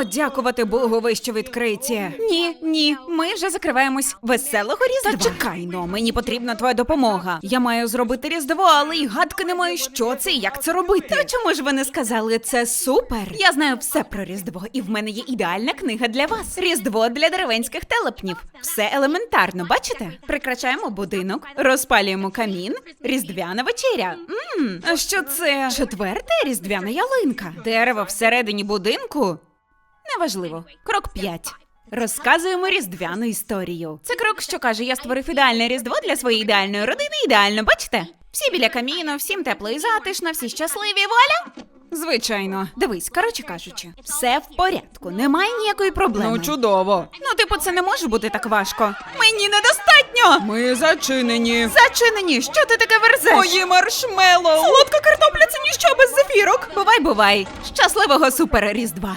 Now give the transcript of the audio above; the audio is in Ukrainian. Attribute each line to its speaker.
Speaker 1: О, дякувати Богу, ви що відкриті. Ні, ні, ми вже закриваємось. Веселого різдва. Та чекай, но мені потрібна твоя допомога. Я маю зробити різдво, але й гадки не маю, що це і як це робити. Та чому ж ви не сказали це супер? Я знаю все про різдво, і в мене є ідеальна книга для вас. Різдво для деревенських телепнів. Все елементарно, бачите? Прикрачаємо будинок, розпалюємо камін, різдвяна вечеря. А що це? Четверта різдвяна ялинка. Дерево всередині будинку. Неважливо. Крок 5. Розказуємо різдвяну історію. Це крок, що каже: я створив ідеальне різдво для своєї ідеальної родини. Ідеально, бачите? Всі біля каміну, всім тепло і затишно, всі щасливі, воля. Звичайно, дивись, коротше кажучи, все в порядку, немає ніякої проблеми.
Speaker 2: Ну, чудово.
Speaker 1: Ну, типу, це не може бути так важко. Мені недостатньо.
Speaker 2: Ми зачинені.
Speaker 1: Зачинені, що ти таке верзеш?
Speaker 2: Мої маршмеллоу.
Speaker 1: Солодка картопля це ніщо без зефірок. Бувай, бувай. Щасливого супер різдва.